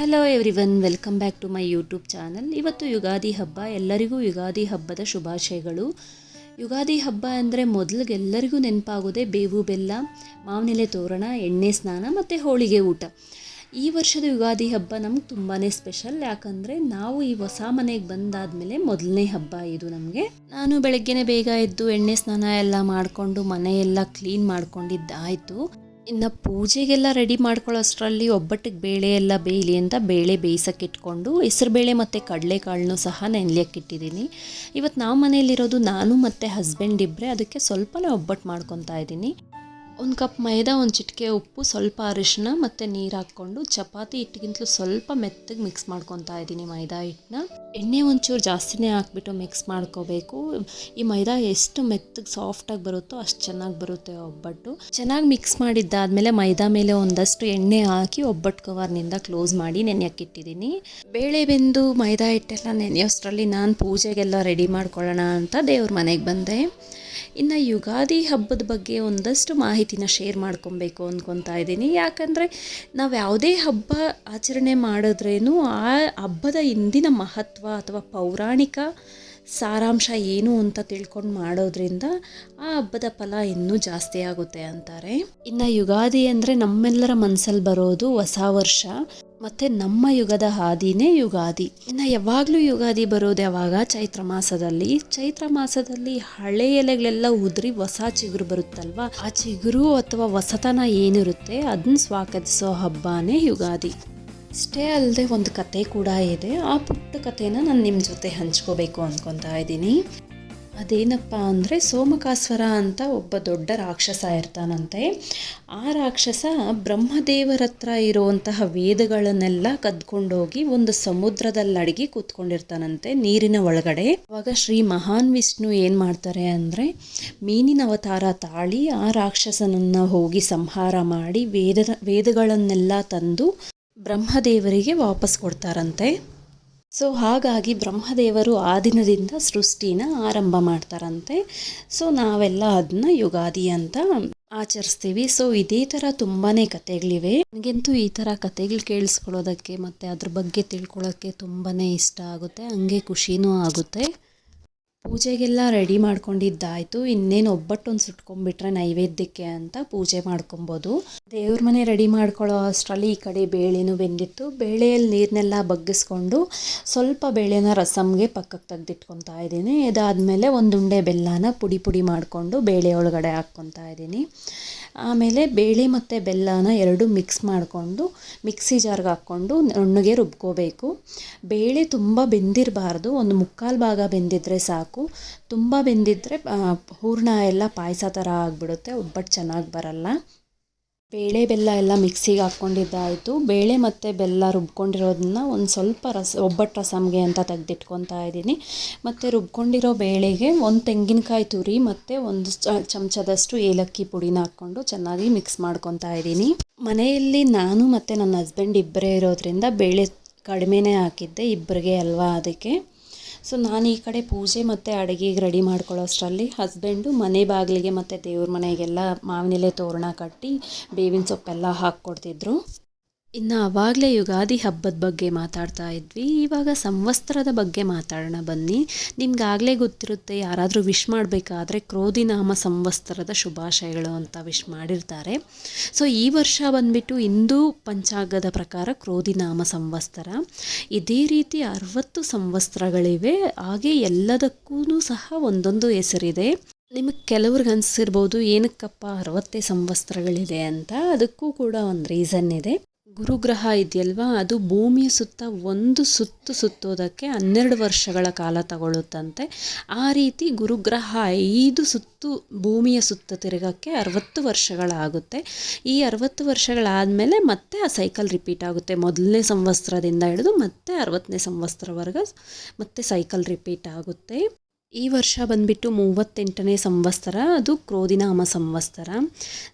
Hello everyone welcome back to my YouTube channel ಇವತ್ತು ಯುಗಾದಿ ಹಬ್ಬ, ಎಲ್ಲರಿಗೂ ಯುಗಾದಿ ಹಬ್ಬದ ಶುಭಾಶಯಗಳು. ಯುಗಾದಿ ಹಬ್ಬ ಅಂದರೆ ಮೊದಲಿಗೆ ಎಲ್ಲರಿಗೂ ನೆನಪಾಗೋದೇ ಬೇವು ಬೆಲ್ಲ, ಮಾವಿನೆಲೆ ತೋರಣ, ಎಣ್ಣೆ ಸ್ನಾನ ಮತ್ತು ಹೋಳಿಗೆ ಊಟ. ಈ ವರ್ಷದ ಯುಗಾದಿ ಹಬ್ಬ ನಮ್ಗೆ ತುಂಬಾ ಸ್ಪೆಷಲ್ ಯಾಕಂದರೆ ನಾವು ಈ ಹೊಸ ಮನೆಗೆ ಬಂದಾದಮೇಲೆ ಮೊದಲನೇ ಹಬ್ಬ ಇದು ನಮಗೆ. ನಾನು ಬೆಳಗ್ಗೆನೇ ಬೇಗ ಎದ್ದು ಎಣ್ಣೆ ಸ್ನಾನ ಎಲ್ಲ ಮಾಡಿಕೊಂಡು ಮನೆಯೆಲ್ಲ ಕ್ಲೀನ್ ಮಾಡ್ಕೊಂಡಿದ್ದಾಯಿತು. ಇನ್ನು ಪೂಜೆಗೆಲ್ಲ ರೆಡಿ ಮಾಡ್ಕೊಳ್ಳೋಷ್ಟರಲ್ಲಿ ಒಬ್ಬಟ್ಟಿಗೆ ಬೇಳೆ ಎಲ್ಲ ಬೇಯಲಿ ಅಂತ ಬೇಳೆ ಬೇಯಿಸೋಕೆ ಇಟ್ಕೊಂಡು ಹೆಸರುಬೇಳೆ ಮತ್ತು ಕಡಲೆಕಾಳನ್ನು ಸಹ ನೆನೆಯಕ್ಕೆ ಇಟ್ಟಿದ್ದೀನಿ ಇವತ್ತು ನಾವು ಮನೆಯಲ್ಲಿರೋದು ನಾನು ಮತ್ತು ಹಸ್ಬೆಂಡ್ ಇಬ್ಬರೇ ಅದಕ್ಕೆ ಸ್ವಲ್ಪನೇ ಒಬ್ಬಟ್ಟು ಮಾಡ್ಕೊತಾ ಇದ್ದೀನಿ. ಒಂದು ಕಪ್ ಮೈದಾ, ಒಂದು ಚಿಟಿಕೆ ಉಪ್ಪು, ಸ್ವಲ್ಪ ಅರಿಶಿನ ಮತ್ತು ನೀರು ಹಾಕ್ಕೊಂಡು ಚಪಾತಿ ಹಿಟ್ಟಿಗಿಂತಲೂ ಸ್ವಲ್ಪ ಮೆತ್ತಗೆ ಮಿಕ್ಸ್ ಮಾಡ್ಕೊತಾ ಇದ್ದೀನಿ ಮೈದಾ ಹಿಟ್ಟನ್ನ. ಎಣ್ಣೆ ಒಂಚೂರು ಜಾಸ್ತಿನೇ ಹಾಕ್ಬಿಟ್ಟು ಮಿಕ್ಸ್ ಮಾಡ್ಕೋಬೇಕು. ಈ ಮೈದಾ ಎಷ್ಟು ಮೆತ್ತಗೆ ಸಾಫ್ಟಾಗಿ ಬರುತ್ತೋ ಅಷ್ಟು ಚೆನ್ನಾಗಿ ಬರುತ್ತೆ ಒಬ್ಬಟ್ಟು. ಚೆನ್ನಾಗಿ ಮಿಕ್ಸ್ ಮಾಡಿದ್ದಾದಮೇಲೆ ಮೈದಾ ಮೇಲೆ ಒಂದಷ್ಟು ಎಣ್ಣೆ ಹಾಕಿ ಒಬ್ಬಟ್ಟು ಕವರ್ನಿಂದ ಕ್ಲೋಸ್ ಮಾಡಿ ನೆನೆಯಕ್ಕಿಟ್ಟಿದ್ದೀನಿ ಬೇಳೆ ಬೆಂದು ಮೈದಾ ಹಿಟ್ಟೆಲ್ಲ ನೆನೆಯೋಷ್ಟರಲ್ಲಿ ನಾನು ಪೂಜೆಗೆಲ್ಲ ರೆಡಿ ಮಾಡ್ಕೊಳ್ಳೋಣ ಅಂತ ದೇವ್ರ ಮನೆಗೆ ಬಂದೆ. ಇನ್ನು ಯುಗಾದಿ ಹಬ್ಬದ ಬಗ್ಗೆ ಒಂದಷ್ಟು ಮಾಹಿತಿನ ಶೇರ್ ಮಾಡ್ಕೊಬೇಕು ಅಂದ್ಕೊತಾ ಇದ್ದೀನಿ. ಯಾಕಂದರೆ ನಾವು ಯಾವುದೇ ಹಬ್ಬ ಆಚರಣೆ ಮಾಡಿದ್ರೇನು ಆ ಹಬ್ಬದ ಹಿಂದಿನ ಮಹತ್ವ ಅಥವಾ ಪೌರಾಣಿಕ ಸಾರಾಂಶ ಏನು ಅಂತ ತಿಳ್ಕೊಂಡು ಮಾಡೋದ್ರಿಂದ ಆ ಹಬ್ಬದ ಫಲ ಇನ್ನೂ ಜಾಸ್ತಿ ಆಗುತ್ತೆ ಅಂತಾರೆ. ಇನ್ನು ಯುಗಾದಿ ಅಂದರೆ ನಮ್ಮೆಲ್ಲರ ಮನಸ್ಸಲ್ಲಿ ಬರೋದು ಹೊಸ ವರ್ಷ. ಮತ್ತು ನಮ್ಮ ಯುಗದ ಹಾದಿನೇ ಯುಗಾದಿ. ಇನ್ನು ಯಾವಾಗಲೂ ಯುಗಾದಿ ಬರೋದು ಯಾವಾಗ? ಚೈತ್ರ ಮಾಸದಲ್ಲಿ. ಚೈತ್ರ ಮಾಸದಲ್ಲಿ ಹಳೆ ಎಲೆಗಳೆಲ್ಲ ಉದುರಿ ಹೊಸ ಚಿಗುರು ಬರುತ್ತಲ್ವಾ? ಆ ಚಿಗುರು ಅಥವಾ ಹೊಸತನ ಏನಿರುತ್ತೆ ಅದನ್ನ ಸ್ವಾಗತಿಸೋ ಹಬ್ಬನೇ ಯುಗಾದಿ. ಇಷ್ಟೇ ಅಲ್ಲದೆ ಒಂದು ಕತೆ ಕೂಡ ಇದೆ. ಆ ಪುಟ್ಟ ಕಥೆನ ನಾನು ನಿಮ್ಮ ಜೊತೆ ಹಂಚ್ಕೋಬೇಕು ಅಂದ್ಕೊತಾ ಇದ್ದೀನಿ. ಅದೇನಪ್ಪ ಅಂದರೆ ಸೋಮಕಾಸ್ವರ ಅಂತ ಒಬ್ಬ ದೊಡ್ಡ ರಾಕ್ಷಸ ಇರ್ತಾನಂತೆ. ಆ ರಾಕ್ಷಸ ಬ್ರಹ್ಮದೇವರ ಹತ್ರ ಇರುವಂತಹ ವೇದಗಳನ್ನೆಲ್ಲ ಕದ್ಕೊಂಡೋಗಿ ಒಂದು ಸಮುದ್ರದಲ್ಲಿ ಅಡಗಿ ಕೂತ್ಕೊಂಡಿರ್ತಾನಂತೆ ನೀರಿನ ಒಳಗಡೆ. ಅವಾಗ ಶ್ರೀ ಮಹಾನ್ ವಿಷ್ಣು ಏನು ಮಾಡ್ತಾರೆ ಅಂದರೆ ಮೀನಿನ ಅವತಾರ ತಾಳಿ ಆ ರಾಕ್ಷಸನನ್ನು ಹೋಗಿ ಸಂಹಾರ ಮಾಡಿ ವೇದ ವೇದಗಳನ್ನೆಲ್ಲ ತಂದು ಬ್ರಹ್ಮದೇವರಿಗೆ ವಾಪಸ್ ಕೊಡ್ತಾರಂತೆ. ಸೊ ಹಾಗಾಗಿ ಬ್ರಹ್ಮದೇವರು ಆ ದಿನದಿಂದ ಸೃಷ್ಟಿನ ಆರಂಭ ಮಾಡ್ತಾರಂತೆ. ಸೊ ನಾವೆಲ್ಲ ಅದನ್ನ ಯುಗಾದಿ ಅಂತ ಆಚರಿಸ್ತೀವಿ. ಸೊ ಇದೇ ಥರ ತುಂಬಾ ಕತೆಗಳಿವೆ ನನಗಂತೂ ಈ ಥರ ಕತೆಗಳು ಕೇಳಿಸ್ಕೊಳ್ಳೋದಕ್ಕೆ ಮತ್ತು ಅದ್ರ ಬಗ್ಗೆ ತಿಳ್ಕೊಳ್ಳೋಕ್ಕೆ ತುಂಬಾ ಇಷ್ಟ ಆಗುತ್ತೆ. ಹಂಗೆ ಖುಷಿನೂ ಆಗುತ್ತೆ. ಪೂಜೆಗೆಲ್ಲ ರೆಡಿ ಮಾಡ್ಕೊಂಡಿದ್ದಾಯಿತು. ಇನ್ನೇನು ಒಬ್ಬಟ್ಟೊಂದು ಸುಟ್ಕೊಂಡ್ಬಿಟ್ರೆ ನೈವೇದ್ಯಕ್ಕೆ ಅಂತ ಪೂಜೆ ಮಾಡ್ಕೊಬೋದು. ದೇವ್ರ ಮನೆ ರೆಡಿ ಮಾಡ್ಕೊಳ್ಳೋ ಅಷ್ಟರಲ್ಲಿ ಈ ಕಡೆ ಬೇಳೆನೂ ಬೆಂದಿತ್ತು. ಬೇಳೆಯಲ್ಲಿ ನೀರನ್ನೆಲ್ಲ ಬಗ್ಗಿಸ್ಕೊಂಡು ಸ್ವಲ್ಪ ಬೇಳೆನ ರಸಮ್ಗೆ ಪಕ್ಕಕ್ಕೆ ತೆಗೆದಿಟ್ಕೊತಾ ಇದ್ದೀನಿ. ಇದಾದಮೇಲೆ ಒಂದು ಉಂಡೆ ಬೆಲ್ಲನ ಪುಡಿ ಪುಡಿ ಮಾಡಿಕೊಂಡು ಬೇಳೆ ಒಳಗಡೆ ಹಾಕ್ಕೊತಾ ಇದ್ದೀನಿ. ಆಮೇಲೆ ಬೇಳೆ ಮತ್ತು ಬೆಲ್ಲನ ಎರಡು ಮಿಕ್ಸ್ ಮಾಡಿಕೊಂಡು ಮಿಕ್ಸಿ ಜಾರ್ಗೆ ಹಾಕ್ಕೊಂಡು ನುಣ್ಣಗೆ ರುಬ್ಕೋಬೇಕು. ಬೇಳೆ ತುಂಬ ಬೆಂದಿರಬಾರ್ದು. ಒಂದು ಮುಕ್ಕಾಲು ಭಾಗ ಬೆಂದಿದ್ರೆ ಸಾಕು. ತುಂಬ ಬೆಂದಿದ್ದರೆ ಹೂರ್ಣ ಎಲ್ಲ ಪಾಯಸ ಥರ ಆಗಿಬಿಡುತ್ತೆ ಒಬ್ಬಟ್ಟು ಚೆನ್ನಾಗಿ ಬರಲ್ಲ. ಬೇಳೆ ಬೆಲ್ಲ ಎಲ್ಲ ಮಿಕ್ಸಿಗೆ ಹಾಕ್ಕೊಂಡಿದ್ದಾಯಿತು. ಬೇಳೆ ಮತ್ತು ಬೆಲ್ಲ ರುಬ್ಕೊಂಡಿರೋದನ್ನ ಒಂದು ಸ್ವಲ್ಪ ರಸ ಒಬ್ಬಟ್ಟು ರಸಮ್ಗೆ ಅಂತ ತೆಗೆದಿಟ್ಕೊತಾ ಇದ್ದೀನಿ. ಮತ್ತು ರುಬ್ಕೊಂಡಿರೋ ಬೇಳೆಗೆ ಒಂದು ತೆಂಗಿನಕಾಯಿ ತುರಿ ಮತ್ತು ಒಂದು ಚಮಚದಷ್ಟು ಏಲಕ್ಕಿ ಪುಡಿನ ಹಾಕ್ಕೊಂಡು ಚೆನ್ನಾಗಿ ಮಿಕ್ಸ್ ಮಾಡ್ಕೊತಾ ಇದ್ದೀನಿ. ಮನೆಯಲ್ಲಿ ನಾನು ಮತ್ತು ನನ್ನ ಹಸ್ಬೆಂಡ್ ಇಬ್ಬರೇ ಇರೋದ್ರಿಂದ ಬೇಳೆ ಕಡಿಮೆನೇ ಹಾಕಿದ್ದೆ ಇಬ್ಬರಿಗೆ ಅಲ್ವಾ ಅದಕ್ಕೆ. ಸೊ ನಾನು ಈ ಕಡೆ ಪೂಜೆ ಮತ್ತು ಅಡುಗೆಗೆ ರೆಡಿ ಮಾಡ್ಕೊಳ್ಳೋ ಅಷ್ಟರಲ್ಲಿ ಹಸ್ಬೆಂಡು ಮನೆ ಬಾಗಿಲಿಗೆ ಮತ್ತು ದೇವ್ರ ಮನೆಗೆಲ್ಲ ಮಾವಿನೆಲೆ ತೋರಣ ಕಟ್ಟಿ ಬೇವಿನ ಸೊಪ್ಪೆಲ್ಲ ಹಾಕ್ಕೊಡ್ತಿದ್ರು. ಇನ್ನು ಆವಾಗಲೇ ಯುಗಾದಿ ಹಬ್ಬದ ಬಗ್ಗೆ ಮಾತಾಡ್ತಾ ಇದ್ವಿ. ಇವಾಗ ಸಂವಸ್ತ್ರದ ಬಗ್ಗೆ ಮಾತಾಡೋಣ ಬನ್ನಿ. ನಿಮ್ಗಾಗಲೇ ಗೊತ್ತಿರುತ್ತೆ, ಯಾರಾದರೂ ವಿಶ್ ಮಾಡಬೇಕಾದ್ರೆ ಕ್ರೋಧಿನಾಮ ಸಂವಸ್ತ್ರದ ಶುಭಾಶಯಗಳು ಅಂತ ವಿಶ್ ಮಾಡಿರ್ತಾರೆ. ಸೊ ಈ ವರ್ಷ ಬಂದ್ಬಿಟ್ಟು ಹಿಂದೂ ಪಂಚಾಂಗದ ಪ್ರಕಾರ ಕ್ರೋಧಿನಾಮ ಸಂವಸ್ತ್ರ ಇದೇ ರೀತಿ ಅರವತ್ತು ಸಂವಸ್ತ್ರಗಳಿವೆ ಹಾಗೆ ಎಲ್ಲದಕ್ಕೂ ಸಹ ಒಂದೊಂದು ಹೆಸರಿದೆ. ನಿಮಗೆ ಕೆಲವ್ರಿಗೆ ಅನಿಸಿರ್ಬೋದು, ಏನಕ್ಕಪ್ಪ ಅರವತ್ತೇ ಸಂವಸ್ತ್ರಗಳಿದೆ ಅಂತ. ಅದಕ್ಕೂ ಕೂಡ ಒಂದು ರೀಸನ್ ಇದೆ. ಗುರುಗ್ರಹ ಇದೆಯಲ್ವಾ? ಅದು ಭೂಮಿಯ ಸುತ್ತ ಒಂದು ಸುತ್ತು ಸುತ್ತೋದಕ್ಕೆ ಹನ್ನೆರಡು ವರ್ಷಗಳ ಕಾಲ ತಗೊಳ್ಳುತ್ತಂತೆ. ಆ ರೀತಿ ಗುರುಗ್ರಹ ಐದು ಸುತ್ತು ಭೂಮಿಯ ಸುತ್ತ ತಿರುಗಕ್ಕೆ ಅರವತ್ತು ವರ್ಷಗಳಾಗುತ್ತೆ. ಈ ಅರವತ್ತು ವರ್ಷಗಳಾದಮೇಲೆ ಮತ್ತೆ ಆ ಸೈಕಲ್ ರಿಪೀಟ್ ಆಗುತ್ತೆ. ಮೊದಲನೇ ಸಂವತ್ಸರದಿಂದ ಹಿಡಿದು ಮತ್ತೆ ಅರವತ್ತನೇ ಸಂವತ್ಸರವರೆಗೆ ಮತ್ತೆ ಸೈಕಲ್ ರಿಪೀಟ್ ಆಗುತ್ತೆ. ಈ ವರ್ಷ ಬಂದುಬಿಟ್ಟು ಮೂವತ್ತೆಂಟನೇ ಸಂವತ್ಸರ, ಅದು ಕ್ರೋಧಿನಾಮ ಸಂವತ್ಸರ.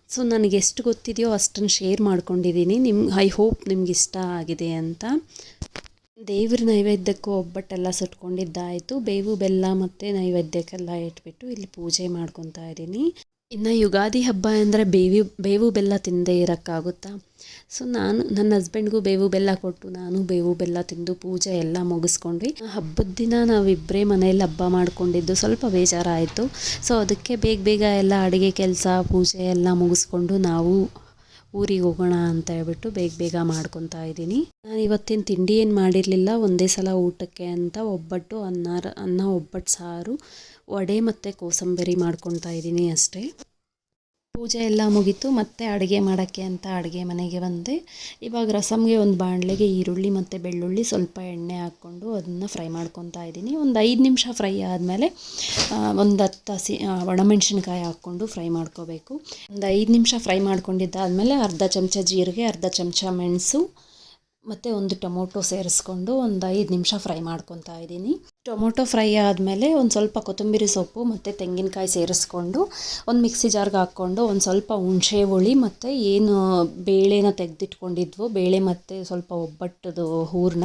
ಸೊ ನನಗೆ ಎಷ್ಟು ಗೊತ್ತಿದೆಯೋ ಅಷ್ಟನ್ನು ಶೇರ್ ಮಾಡ್ಕೊಂಡಿದ್ದೀನಿ. ನಿಮ್ಮ ಐ ಹೋಪ್ ನಿಮ್ಗೆ ಇಷ್ಟ ಆಗಿದೆ ಅಂತ. ದೇವ್ರ ನೈವೇದ್ಯಕ್ಕೂ ಒಬ್ಬಟ್ಟೆಲ್ಲ ಸುಟ್ಕೊಂಡಿದ್ದಾಯಿತು. ಬೇವು, ಬೆಲ್ಲ ಮತ್ತು ನೈವೇದ್ಯಕ್ಕೆಲ್ಲ ಇಟ್ಬಿಟ್ಟು ಇಲ್ಲಿ ಪೂಜೆ ಮಾಡ್ಕೊತಾ ಇದ್ದೀನಿ. ಇನ್ನು ಯುಗಾದಿ ಹಬ್ಬ ಅಂದರೆ ಬೇವು ಬೇವು ಬೆಲ್ಲ ತಿಂದೇ ಇರೋಕ್ಕಾಗುತ್ತಾ? ಸೊ ನಾನು, ನನ್ನ ಹಸ್ಬೆಂಡ್ಗೂ ಬೇವು ಬೆಲ್ಲ ಕೊಟ್ಟು ನಾನು ಬೇವು ಬೆಲ್ಲ ತಿಂದು ಪೂಜೆ ಎಲ್ಲ ಮುಗಿಸ್ಕೊಂಡ್ವಿ. ಹಬ್ಬದ ದಿನ ನಾವಿಬ್ಬರೇ ಮನೆಯಲ್ಲಿ ಹಬ್ಬ ಮಾಡ್ಕೊಂಡಿದ್ದು. ಸ್ವಲ್ಪ ಬೇಜಾರಾಯಿತು. ಸೊ ಅದಕ್ಕೆ ಬೇಗ ಬೇಗ ಎಲ್ಲ ಅಡುಗೆ, ಕೆಲಸ, ಪೂಜೆ ಎಲ್ಲ ಮುಗಿಸ್ಕೊಂಡು ನಾವು ಊರಿಗೆ ಹೋಗೋಣ ಅಂತ ಹೇಳ್ಬಿಟ್ಟು ಬೇಗ ಬೇಗ ಮಾಡ್ಕೊತಾ ಇದ್ದೀನಿ. ನಾನು ಇವತ್ತಿನ ತಿಂಡಿ ಏನು ಮಾಡಿರಲಿಲ್ಲ, ಒಂದೇ ಸಲ ಊಟಕ್ಕೆ ಅಂತ ಒಬ್ಬಟ್ಟು, ಅನ್ನ ಅನ್ನ ಒಬ್ಬಟ್ಟು, ಸಾರು, ವಡೆ ಮತ್ತು ಕೋಸಂಬರಿ ಮಾಡ್ಕೊತಾ ಇದ್ದೀನಿ ಅಷ್ಟೇ. ಪೂಜೆ ಎಲ್ಲ ಮುಗೀತು, ಮತ್ತೆ ಅಡುಗೆ ಮಾಡೋಕ್ಕೆ ಅಂತ ಅಡುಗೆ ಮನೆಗೆ ಬಂದೆ. ಇವಾಗ ರಸಮ್ಗೆ ಒಂದು ಬಾಣಲೆಗೆ ಈರುಳ್ಳಿ ಮತ್ತು ಬೆಳ್ಳುಳ್ಳಿ ಸ್ವಲ್ಪ ಎಣ್ಣೆ ಹಾಕ್ಕೊಂಡು ಅದನ್ನು ಫ್ರೈ ಮಾಡ್ಕೊತಾ ಇದ್ದೀನಿ. ಒಂದು ಐದು ನಿಮಿಷ ಫ್ರೈ ಆದಮೇಲೆ ಒಂದು ಹತ್ತು ಹಸಿ ಒಣಮೆಣ್ಸಿನ್ಕಾಯಿ ಹಾಕ್ಕೊಂಡು ಫ್ರೈ ಮಾಡ್ಕೋಬೇಕು. ಒಂದು ಐದು ನಿಮಿಷ ಫ್ರೈ ಮಾಡ್ಕೊಂಡಿದ್ದಾದಮೇಲೆ ಅರ್ಧ ಚಮಚ ಜೀರಿಗೆ, ಅರ್ಧ ಚಮಚ ಮೆಣಸು ಮತ್ತು ಒಂದು ಟೊಮೊಟೊ ಸೇರಿಸ್ಕೊಂಡು ಒಂದು ಐದು ನಿಮಿಷ ಫ್ರೈ ಮಾಡ್ಕೊತಾ ಇದ್ದೀನಿ. ಟೊಮೊಟೊ ಫ್ರೈ ಆದಮೇಲೆ ಒಂದು ಸ್ವಲ್ಪ ಕೊತ್ತಂಬರಿ ಸೊಪ್ಪು ಮತ್ತು ತೆಂಗಿನಕಾಯಿ ಸೇರಿಸ್ಕೊಂಡು ಒಂದು ಮಿಕ್ಸಿ ಜಾರ್ಗೆ ಹಾಕ್ಕೊಂಡು ಒಂದು ಸ್ವಲ್ಪ ಹುಣಸೆ ಹುಳಿ ಮತ್ತು ಏನು ಬೇಳೆನ ತೆಗೆದಿಟ್ಕೊಂಡಿದ್ವು, ಬೇಳೆ ಮತ್ತು ಸ್ವಲ್ಪ ಒಬ್ಬಟ್ಟದು ಹೂರಣ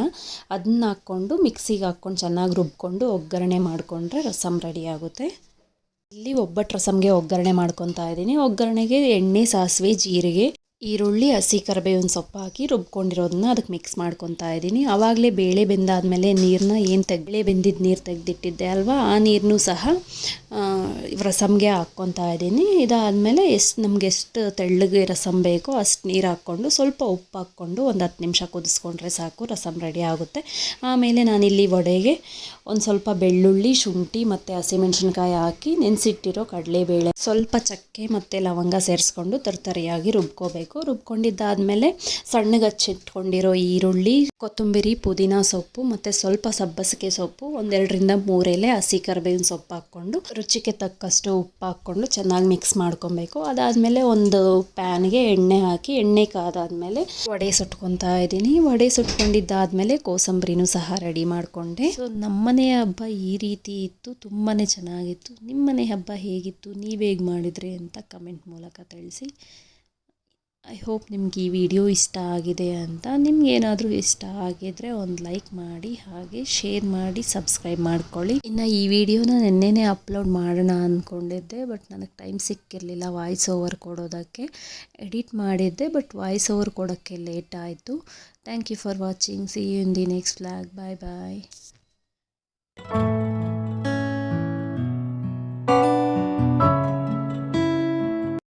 ಅದನ್ನ ಹಾಕ್ಕೊಂಡು ಮಿಕ್ಸಿಗೆ ಹಾಕ್ಕೊಂಡು ಚೆನ್ನಾಗಿ ರುಬ್ಕೊಂಡು ಒಗ್ಗರಣೆ ಮಾಡಿಕೊಂಡ್ರೆ ರಸಮ್ ರೆಡಿ ಆಗುತ್ತೆ. ಇಲ್ಲಿ ಒಬ್ಬಟ್ಟು ರಸಮ್ಗೆ ಒಗ್ಗರಣೆ ಮಾಡ್ಕೊತಾ ಇದ್ದೀನಿ. ಒಗ್ಗರಣೆಗೆ ಎಣ್ಣೆ, ಸಾಸಿವೆ, ಜೀರಿಗೆ ಈರುಳ್ಳಿ, ಹಸಿ ಕರಿಬೇವಿನ ಸೊಪ್ಪು ಹಾಕಿ ರುಬ್ಕೊಂಡಿರೋದನ್ನ ಅದಕ್ಕೆ ಮಿಕ್ಸ್ ಮಾಡ್ಕೊತಾ ಇದ್ದೀನಿ. ಆವಾಗಲೇ ಬೇಳೆ ಬೆಂದಾದಮೇಲೆ ನೀರನ್ನ ಏನು ತೆಗ್ ಬೇಳೆ ಬೆಂದಿದ್ದು ನೀರು ತೆಗೆದಿಟ್ಟಿದ್ದೆ ಅಲ್ವಾ, ಆ ನೀರನ್ನು ಸಹ ರಸಮ್ಗೆ ಹಾಕ್ಕೊತಾ ಇದ್ದೀನಿ. ಇದಾದಮೇಲೆ ಎಷ್ಟು, ನಮ್ಗೆ ಎಷ್ಟು ತೆಳ್ಳಗೆ ರಸಮ್ ಬೇಕೋ ಅಷ್ಟು ನೀರು ಹಾಕ್ಕೊಂಡು ಸ್ವಲ್ಪ ಉಪ್ಪು ಹಾಕ್ಕೊಂಡು ಒಂದು ಹತ್ತು ನಿಮಿಷ ಕುದಿಸ್ಕೊಂಡ್ರೆ ಸಾಕು, ರಸಮ್ ರೆಡಿ ಆಗುತ್ತೆ. ಆಮೇಲೆ ನಾನಿಲ್ಲಿ ವಡೆಗೆ ಒಂದು ಸ್ವಲ್ಪ ಬೆಳ್ಳುಳ್ಳಿ, ಶುಂಠಿ ಮತ್ತು ಹಸಿಮೆಣಸಿನ್ಕಾಯಿ ಹಾಕಿ ನೆನೆಸಿಟ್ಟಿರೋ ಕಡಲೆಬೇಳೆ ಸ್ವಲ್ಪ ಚಕ್ಕೆ ಮತ್ತು ಲವಂಗ ಸೇರಿಸ್ಕೊಂಡು ತರ್ತರಿಯಾಗಿ ರುಬ್ಕೋಬೇಕು. ರುಬ್ಕೊಂಡಿದ್ದಾದಮೇಲೆ ಸಣ್ಣಗೆ ಹಚ್ಚಿಟ್ಕೊಂಡಿರೋ ಈರುಳ್ಳಿ, ಕೊತ್ತಂಬರಿ, ಪುದೀನ ಸೊಪ್ಪು ಮತ್ತು ಸ್ವಲ್ಪ ಸಬ್ಬಸಿಗೆ ಸೊಪ್ಪು, ಒಂದೆರಡರಿಂದ ಮೂರೆಲೆ ಹಸಿ ಕರ್ಬೇವಿನ ಸೊಪ್ಪು ಹಾಕ್ಕೊಂಡು, ರುಚಿಗೆ ತಕ್ಕಷ್ಟು ಉಪ್ಪು ಹಾಕ್ಕೊಂಡು ಚೆನ್ನಾಗಿ ಮಿಕ್ಸ್ ಮಾಡ್ಕೊಬೇಕು. ಅದಾದಮೇಲೆ ಒಂದು ಪ್ಯಾನ್ಗೆ ಎಣ್ಣೆ ಹಾಕಿ, ಎಣ್ಣೆ ಕಾದಾದಮೇಲೆ ವಡೆ ಸುಟ್ಕೊತಾ ಇದ್ದೀನಿ. ವಡೆ ಸುಟ್ಕೊಂಡಿದ್ದಾದಮೇಲೆ ಕೋಸಂಬರಿನೂ ಸಹ ರೆಡಿ ಮಾಡಿಕೊಂಡೆ. ಸೊ ನಮ್ಮನೆಯ ಹಬ್ಬ ಈ ರೀತಿ ಇತ್ತು. ತುಂಬಾ ಚೆನ್ನಾಗಿತ್ತು. ನಿಮ್ಮನೆ ಹಬ್ಬ ಹೇಗಿತ್ತು? ನೀವು ಹೇಗೆ ಮಾಡಿದ್ರಿ ಅಂತ ಕಮೆಂಟ್ ಮೂಲಕ ತಿಳಿಸಿ. ಐ ಹೋಪ್ ನಿಮ್ಗೆ ಈ ವಿಡಿಯೋ ಇಷ್ಟ ಆಗಿದೆ ಅಂತ. ನಿಮ್ಗೇನಾದರೂ ಇಷ್ಟ ಆಗಿದ್ರೆ ಒಂದು ಲೈಕ್ ಮಾಡಿ, ಹಾಗೆ ಶೇರ್ ಮಾಡಿ ಸಬ್ಸ್ಕ್ರೈಬ್ ಮಾಡ್ಕೊಳ್ಳಿ. ಇನ್ನು ಈ ವಿಡಿಯೋನ ನೆನ್ನೆನೇ ಅಪ್ಲೋಡ್ ಮಾಡೋಣ ಅಂದ್ಕೊಂಡಿದ್ದೆ ಬಟ್ ನನಗೆ ಟೈಮ್ ಸಿಕ್ಕಿರಲಿಲ್ಲ ವಾಯ್ಸ್ ಓವರ್ ಕೊಡೋದಕ್ಕೆ. ಎಡಿಟ್ ಮಾಡಿದ್ದೆ ಬಟ್ ವಾಯ್ಸ್ ಓವರ್ ಕೊಡೋಕ್ಕೆ ಲೇಟ್ ಆಯಿತು. Thank you for watching see you in the next vlog bye bye